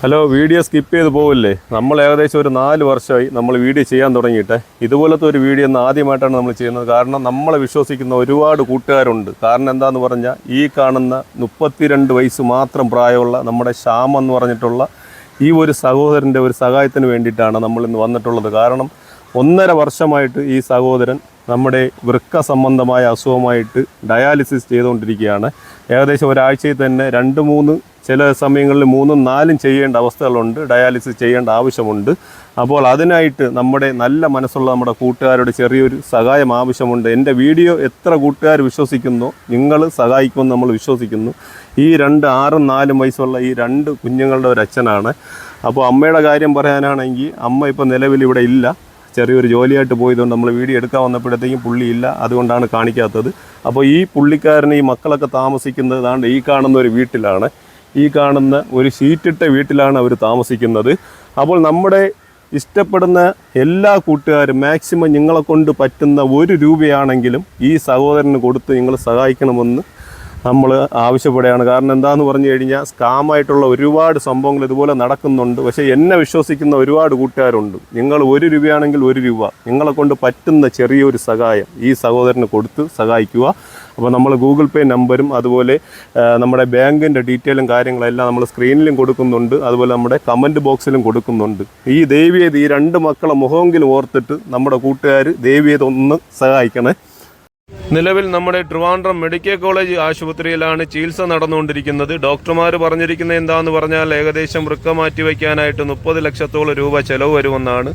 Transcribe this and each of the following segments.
Hello video skip ചെയ്ത് പോവില്ലേ? നമ്മൾ ഏകദേശം ഒരു നാല് വർഷമായി നമ്മൾ വീഡിയോ ചെയ്യാൻ തുടങ്ങിയിട്ട്. ഇതുപോലത്തെ ഒരു വീഡിയോ ഒന്ന് ആദ്യമായിട്ടാണ് നമ്മൾ ചെയ്യുന്നത്. കാരണം നമ്മളെ വിശ്വസിക്കുന്ന ഒരുപാട് കൂട്ടുകാരുണ്ട്. കാരണം എന്താണെന്ന് പറഞ്ഞാൽ ഈ കാണുന്ന മുപ്പത്തിരണ്ട് വയസ്സ് മാത്രം പ്രായമുള്ള നമ്മുടെ ശ്യാം എന്ന് പറഞ്ഞിട്ടുള്ള ഈ ഒരു സഹോദരന്റെ ഒരു സഹായത്തിന് വേണ്ടിയിട്ടാണ് നമ്മൾ ഇന്ന് വന്നിട്ടുള്ളത്. കാരണം ഒന്നര വർഷമായിട്ട് ഈ സഹോദരൻ നമ്മുടെ വൃക്ക സംബന്ധമായ അസുഖമായിട്ട് ഡയാലിസിസ് ചെയ്തുകൊണ്ടിരിക്കുകയാണ്. ഏകദേശം ഒരാഴ്ചയിൽ തന്നെ രണ്ട് മൂന്ന് ചില സമയങ്ങളിൽ മൂന്നും നാലും ചെയ്യേണ്ട അവസ്ഥകളുണ്ട് ഡയാലിസിസ് ചെയ്യേണ്ട ആവശ്യമുണ്ട്. അപ്പോൾ അതിനായിട്ട് നമ്മുടെ നല്ല മനസ്സുള്ള നമ്മുടെ കൂട്ടുകാരുടെ ചെറിയൊരു സഹായം ആവശ്യമുണ്ട്. എന്റെ വീഡിയോ എത്ര കൂട്ടുകാർ വിശ്വസിക്കുന്നു നിങ്ങൾ സഹായിക്കുമെന്ന് നമ്മൾ വിശ്വസിക്കുന്നു. ഈ രണ്ട് ആറും നാലും വയസ്സുള്ള ഈ രണ്ട് കുഞ്ഞുങ്ങളുടെ ഒരു അച്ഛനാണ്. അപ്പോൾ അമ്മയുടെ കാര്യം പറയാനാണെങ്കിൽ അമ്മ ഇപ്പോൾ നിലവിൽ ഇവിടെ ഇല്ല. ചെറിയൊരു ജോലിയായിട്ട് പോയതുകൊണ്ട് നമ്മൾ വീഡിയോ എടുക്കാൻ വന്നപ്പോഴത്തേക്കും പുള്ളി ഇല്ല. അതുകൊണ്ടാണ് കാണിക്കാത്തത്. അപ്പോൾ ഈ പുള്ളിക്കാരന് ഈ മക്കളൊക്കെ താമസിക്കുന്നത് ഈ കാണുന്ന ഒരു വീട്ടിലാണ്. ഈ കാണുന്ന ഒരു ഷീറ്റിട്ട വീട്ടിലാണ് അവർ താമസിക്കുന്നത്. അപ്പോൾ നമ്മുടെ ഇഷ്ടപ്പെടുന്ന എല്ലാ കൂട്ടുകാരും മാക്സിമം നിങ്ങളെ കൊണ്ട് പറ്റുന്ന ഒരു രൂപയാണെങ്കിലും ഈ സഹോദരന് കൊടുത്ത് നിങ്ങൾ സഹായിക്കണമെന്ന് നമ്മൾ ആവശ്യപ്പെടുകയാണ്. കാരണം എന്താന്ന് പറഞ്ഞു കഴിഞ്ഞാൽ സ്കാമായിട്ടുള്ള ഒരുപാട് സംഭവങ്ങൾ ഇതുപോലെ നടക്കുന്നുണ്ട്. പക്ഷേ എന്നെ വിശ്വസിക്കുന്ന ഒരുപാട് കൂട്ടുകാരുണ്ട്. നിങ്ങൾ ഒരു രൂപയാണെങ്കിൽ ഒരു രൂപ. നിങ്ങളെ കൊണ്ട് പറ്റുന്ന ചെറിയൊരു സഹായം ഈ സഹോദരന് കൊടുത്ത് സഹായിക്കുക. അപ്പോൾ നമ്മൾ ഗൂഗിൾ പേ നമ്പരും അതുപോലെ നമ്മുടെ ബാങ്കിന്റെ ഡീറ്റെയിലും കാര്യങ്ങളെല്ലാം നമ്മൾ സ്ക്രീനിലും കൊടുക്കുന്നുണ്ട്. അതുപോലെ നമ്മുടെ കമന്റ് ബോക്സിലും കൊടുക്കുന്നുണ്ട്. ഈ ദേവിയത് ഈ രണ്ട് മക്കളെ മുഖമെങ്കിലും ഓർത്തിട്ട് നമ്മുടെ കൂട്ടുകാർ ദേവിയത് ഒന്ന് സഹായിക്കണേ. നിലവിൽ നമ്മുടെ ട്രിവാൻഡ്രം മെഡിക്കൽ കോളേജ് ആശുപത്രിയിലാണ് ചികിത്സ നടന്നുകൊണ്ടിരിക്കുന്നത്. ഡോക്ടർമാർ പറഞ്ഞിരിക്കുന്നത് എന്താണെന്ന് പറഞ്ഞാൽ ഏകദേശം വൃക്ക മാറ്റി വയ്ക്കാനായിട്ട് മുപ്പത് ലക്ഷത്തോളം രൂപ ചെലവ് വരുമെന്നാണ്.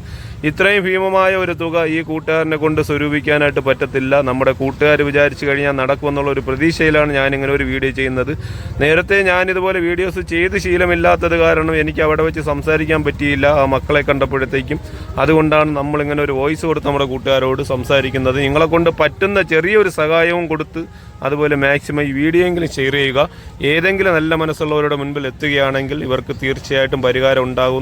ഇത്രയും ഭീമമായ ഒരു തുക ഈ കൂട്ടുകാരനെ കൊണ്ട് സ്വരൂപിക്കാനായിട്ട് പറ്റത്തില്ല. നമ്മുടെ കൂട്ടുകാർ വിചാരിച്ചു കഴിഞ്ഞാൽ നടക്കുമെന്നുള്ള ഒരു പ്രതീക്ഷയിലാണ് ഞാനിങ്ങനെ ഒരു വീഡിയോ ചെയ്യുന്നത്. നേരത്തെ ഞാൻ ഇതുപോലെ വീഡിയോസ് ചെയ്ത് ശീലമില്ലാത്തത് കാരണം എനിക്ക് അവിടെ വെച്ച് സംസാരിക്കാൻ പറ്റിയില്ല ആ മക്കളെ കണ്ടപ്പോഴത്തേക്കും. അതുകൊണ്ടാണ് നമ്മളിങ്ങനെ ഒരു വോയിസ് കൊടുത്ത് നമ്മുടെ കൂട്ടുകാരോട് സംസാരിക്കുന്നത്. നിങ്ങളെ കൊണ്ട് പറ്റുന്ന ചെറിയൊരു സഹായവും കൊടുത്ത് അതുപോലെ മാക്സിമം ഈ വീഡിയോ എങ്കിലും ഷെയർ ചെയ്യുക. ഏതെങ്കിലും നല്ല മനസ്സുള്ളവരുടെ മുൻപിൽ എത്തുകയാണെങ്കിൽ ഇവർക്ക് തീർച്ചയായിട്ടും പരിഹാരം ഉണ്ടാകും.